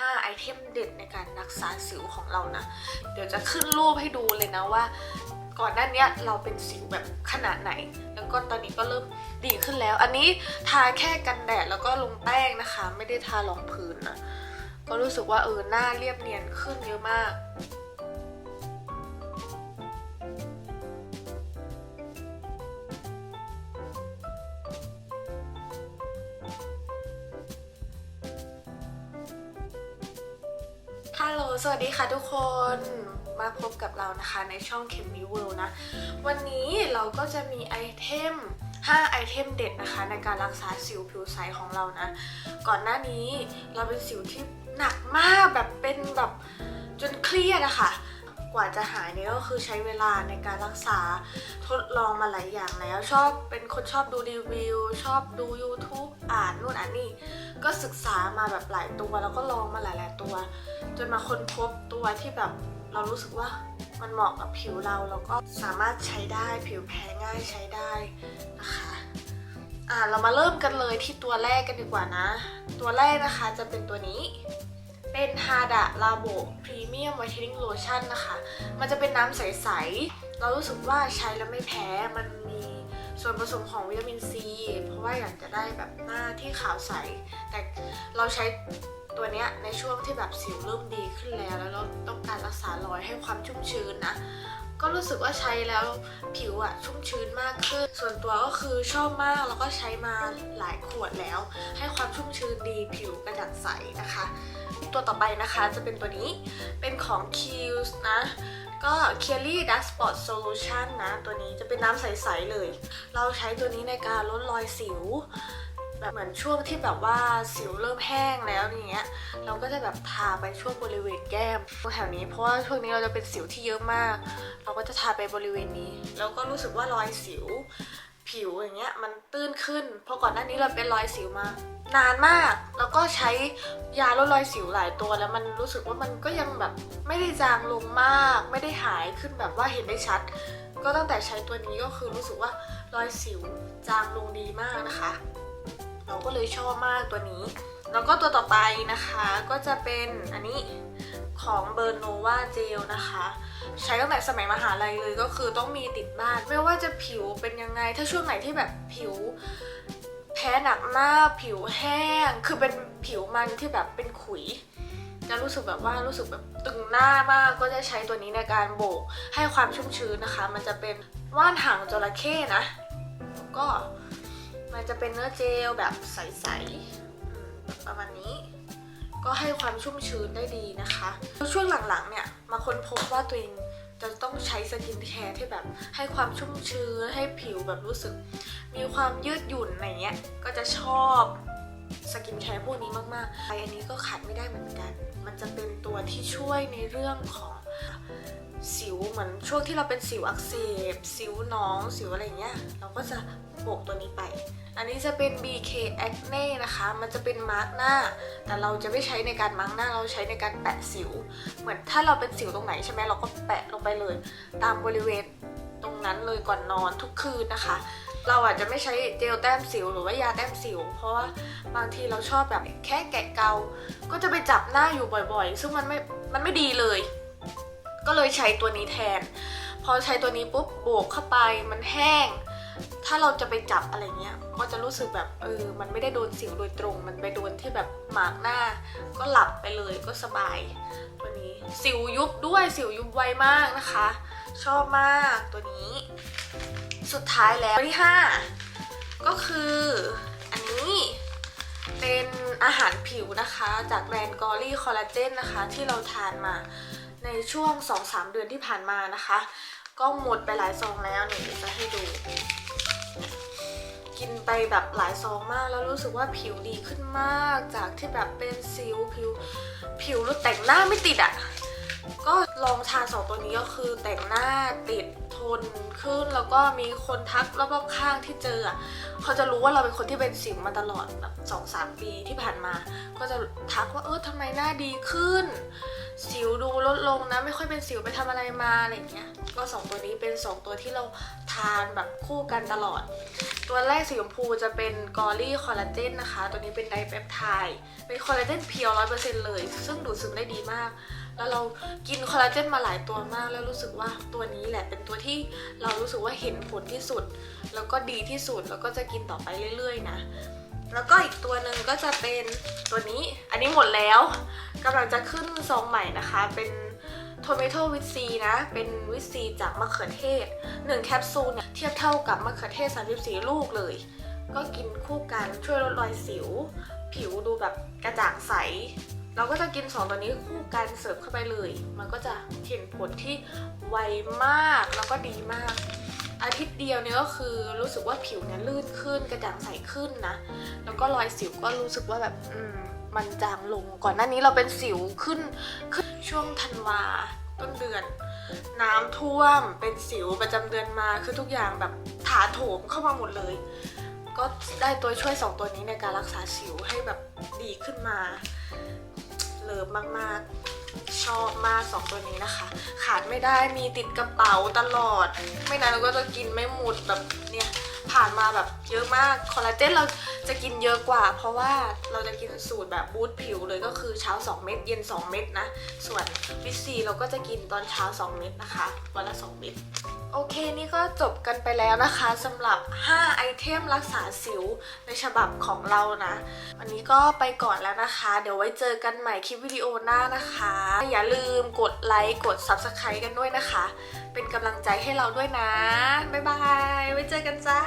5 ไอเทมเด็ดในการรักษาสิวของเรานะ เดี๋ยวจะขึ้นรูปให้ดูเลยนะว่า ก่อนหน้าเนี้ยเราเป็นสิวแบบขนาดไหน แล้วก็ตอนนี้ก็เริ่มดีขึ้นแล้ว อันนี้ทาแค่กันแดดแล้วก็ลงแป้งนะคะ ไม่ได้ทารองพื้นนะก็รู้สึกว่าเออหน้าเรียบเนียนขึ้นเยอะมาก ฮัลโหล สวัสดีค่ะทุกคน มาพบกับเรานะคะในช่องเคมีเวิลนะ วันนี้เราก็จะมีไอเทม 5 ไอเทมเด็ดนะคะ ในการรักษาสิวผิวใสของเรานะ ก่อนหน้านี้เราเป็นสิวที่หนักมากแบบเป็นแบบจนเครียดอะค่ะ กว่าจะหายเนี่ยก็คือใช้เวลาในการรักษาทดลองมาหลายอย่างแล้ว ชอบเป็นคนชอบดูรีวิว ชอบดู YouTube อ่านนู่นอ่านนี่ ก็ศึกษามาแบบหลายตัวแล้วก็ลองมาหลาย ๆ ตัว จนมาค้นพบตัวที่แบบเรารู้สึกว่ามันเหมาะกับผิวเราแล้วก็สามารถใช้ได้ผิวแพ้ง่ายใช้ได้นะคะอ่าเรามาเริ่มกันเลยที่ตัวแรกกันดีกว่านะ ตัวแรกนะคะจะเป็นตัวนี้ เป็นฮาดะลาโบพรีเมียมไวท์เทนนิ่งโลชั่นนะคะ มันจะเป็นน้ำใส ๆ เรารู้สึกว่าใช้แล้วไม่แพ้ มันมีส่วนผสมของวิตามินซี เพราะว่าอยากจะได้แบบหน้าที่ขาวใส แต่เราใช้ตัวเนี้ยในช่วงที่แบบสิวเริ่มดีขึ้นแล้ว แล้วเราต้องการรักษารอยให้ความชุ่มชื้นนะ ก็รู้สึกว่าใช้แล้วผิวอะชุ่มชื้นมากขึ้น ส่วนตัวก็คือชอบมากแล้วก็ใช้มาหลายขวดแล้ว ให้ความชุ่มชื้นดีผิวกระจ่างใสนะคะ ตัวต่อไปนะคะจะเป็นตัวนี้เป็นของ k i e l s นะ ก็ k e l y Dark Spot Solution นะ ตัวนี้จะเป็นน้ำใส ๆ เลย เราใช้ตัวนี้ในการลดรอยสิว แบบเหมือนช่วงที่แบบว่าสิวเริ่มแห้งแล้วอย่างเงี้ย เราก็จะแบบทาไปช่วงบริเวณแก้มตรงแถวนี้เพราะว่าช่วงนี้เราจะเป็นสิวที่เยอะมาก เราก็จะทาไปบริเวณนี้ แล้วก็รู้สึกว่ารอยสิว ผิวอย่างเงี้ยมันตื้นขึ้น เพราะก่อนหน้านี้เราเป็นรอยสิวมานานมาก แล้วก็ใช้ยาลดรอยสิวหลายตัวแล้วมันรู้สึกว่ามันก็ยังแบบไม่ได้จางลงมาก ไม่ได้หายขึ้นแบบว่าเห็นได้ชัด ก็ตั้งแต่ใช้ตัวนี้ก็คือรู้สึกว่ารอยสิวจางลงดีมากนะคะ เราก็เลยชอบมากตัวนี้ แล้วก็ตัวต่อไปนะคะก็จะเป็นอันนี้ของเบอร์โนวาเจลนะคะ ใช้ตั้งแต่สมัยมหาลัยเลยก็คือต้องมีติดบ้าน ไม่ว่าจะผิวเป็นยังไง ถ้าช่วงไหนที่แบบผิว แพ้หนักมากผิวแห้ง คือเป็นผิวมันที่แบบเป็นขุยจะรู้สึกแบบว่ารู้สึกแบบตึงหน้ามากก็จะใช้ตัวนี้ในการโบกให้ความชุ่มชื้นนะคะ มันจะเป็นว่านหางจระเข้นะแล้วก็ มันจะเป็นเนื้อเจลแบบใสๆประมาณนี้ ก็ให้ความชุ่มชื้นได้ดีนะคะช่วงหลังๆเนี่ยมาค้นพบว่าตัวเองจะต้องใช้สกินแคร์ที่แบบให้ความชุ่มชื้นให้ผิวแบบรู้สึก มีความยืดหยุ่นอะไรเงี้ยก็จะชอบสกินแคร์พวกนี้มากๆไออันนี้ก็ขาดไม่ได้เหมือนกัน มันจะเป็นตัวที่ช่วยในเรื่องของ สิวเหมือนช่วงที่เราเป็นสิวอักเสบ สิวหน้องสิวอะไรเงี้ย เราก็จะโบกตัวนี้ไป อันนี้จะเป็น BK Acne นะคะ มันจะเป็นมาร์กหน้า แต่เราจะไม่ใช้ในการมาร์กหน้า เราใช้ในการแปะสิว เหมือนถ้าเราเป็นสิวตรงไหนใช่ไหมเราก็แปะลงไปเลย ตามบริเวณตรงนั้นเลยก่อนนอนทุกคืนนะคะ เราอาจจะไม่ใช้เจลแต้มสิวหรือว่ายาแต้มสิว เพราะว่าบางทีเราชอบแบบแค่แกะเกา ก็จะไปจับหน้าอยู่บ่อยๆ ซึ่งมันไม่ มันไม่ดีเลย ก็เลยใช้ตัวนี้แทน พอใช้ตัวนี้ปุ๊บโบกเข้าไปมันแห้ง ถ้าเราจะไปจับอะไรเงี้ยก็จะรู้สึกแบบเออมันไม่ได้โดนสิวโดยตรง มันไปโดนที่แบบหมากหน้า ก็หลับไปเลยก็สบายตัวนี้สิวยุบด้วยสิวยุบไวมากนะคะ ชอบมากตัวนี้ สุดท้ายแล้วตัวที่ 5 ก็คืออันนี้เป็นอาหารผิวนะคะ จากแบรนด์กอรี่คอลลาเจนนะคะ ที่เราทานมา ในช่วง 2-3 เดือนที่ผ่านมานะคะ ก็หมดไปหลายซองแล้วเนี่ยจะให้ดู กินไปแบบหลายซองมากแล้วรู้สึกว่าผิวดีขึ้นมากจากที่แบบเป็นสิวผิว ผิวรู้แต่งหน้าไม่ติดอะ่ะก็ลองทานสองตัวนี้ก็คือแต่งหน้าติดทนขึ้นแล้วก็มีคนทักรอบๆข้างที่เจออะเขาจะรู้ว่าเราเป็นคนที่เป็นสิวมาตลอดแบบสองสามปีที่ผ่านมา ก็จะทักว่าเออทำไมหน้าดีขึ้น สิวดูลดลงนะ ไม่ค่อยเป็นสิวไปทำอะไรมาอะไรเงี้ย ก็สองตัวนี้เป็นสองตัวที่เราทานแบบคู่กันตลอด ตัวแรกสีชมพูจะเป็นกอรี่คอลลาเจนนะคะ ตัวนี้เป็นไดเปปไทด์เป็นคอลลาเจนเพียวร้อยเปอร์เซ็นต์เลย ซึ่งดูดซึมได้ดีมาก แล้วเรากินคอลลาเจนมาหลายตัวมาก แล้วรู้สึกว่าตัวนี้แหละเป็นตัวที่เรารู้สึกว่าเห็นผลที่สุด แล้วก็ดีที่สุด แล้วก็จะกินต่อไปเรื่อย ๆ นะ แล้วก็อีกตัวหนึ่งก็จะเป็นตัวนี้ อันนี้หมดแล้ว กำลังจะขึ้นซองใหม่นะคะ เป็นโทเมโตวิตซีนะ เป็นวิตซีจากมะเขือเทศ 1 แคปซูลเนี่ยเทียบเท่ากับมะเขือเทศ 34 ลูกเลย ก็กินคู่กันช่วยลดรอยสิว ผิวดูแบบกระจ่างใส เราก็จะกิน 2 ตัวนี้คู่กันเสร์ฟเข้าไปเลย มันก็จะเห็นผลที่ไวมากแล้วก็ดีมากอาทิตย์เดียวเนี่ยก็คือรู้สึกว่าผิวเนี่ยลื่นขึ้นกระจ่างใสขึ้นนะ แล้วก็รอยสิวก็รู้สึกว่าแบบอืม มันจางลงก่อนหน้านี้เราเป็นสิวขึ้นขึ้นช่วงธันวาต้นเดือน น้ำท่วมเป็นสิวประจำเดือนมาคือทุกอย่างแบบถาโถมเข้ามาหมดเลย ก็ได้ตัวช่วยสองตัวนี้ในการรักษาสิวให้แบบดีขึ้นมา เลิฟมากๆ ชอบมากสองตัวนี้นะคะ ขาดไม่ได้มีติดกระเป๋าตลอด ไม่นานเราก็จะกินไม่หมดแบบเนี่ยผ่านมาแบบเยอะมากคอลลาเจนเราจะกินเยอะกว่า เพราะว่าเราจะกินสูตรแบบบูทผิวเลยก็คือเช้า 2 เม็ดเย็น 2 เม็ดนะ ส่วนวิตซีเราก็จะกินตอนเช้า 2 เม็ดนะคะวันละ 2 เม็ดโอเคนี่ก็จบกันไปแล้วนะคะสำหรับ 5 ไอเทมรักษาสิวในฉบับของเรานะ วันนี้ก็ไปก่อนแล้วนะคะ เดี๋ยวไว้เจอกันใหม่คลิปวิดีโอหน้านะคะอย่าลืมกดไลค์กด Subscribe กันด้วยนะคะ เป็นกำลังใจให้เราด้วยนะ บ๊ายบาย ไว้เจอกันจ้า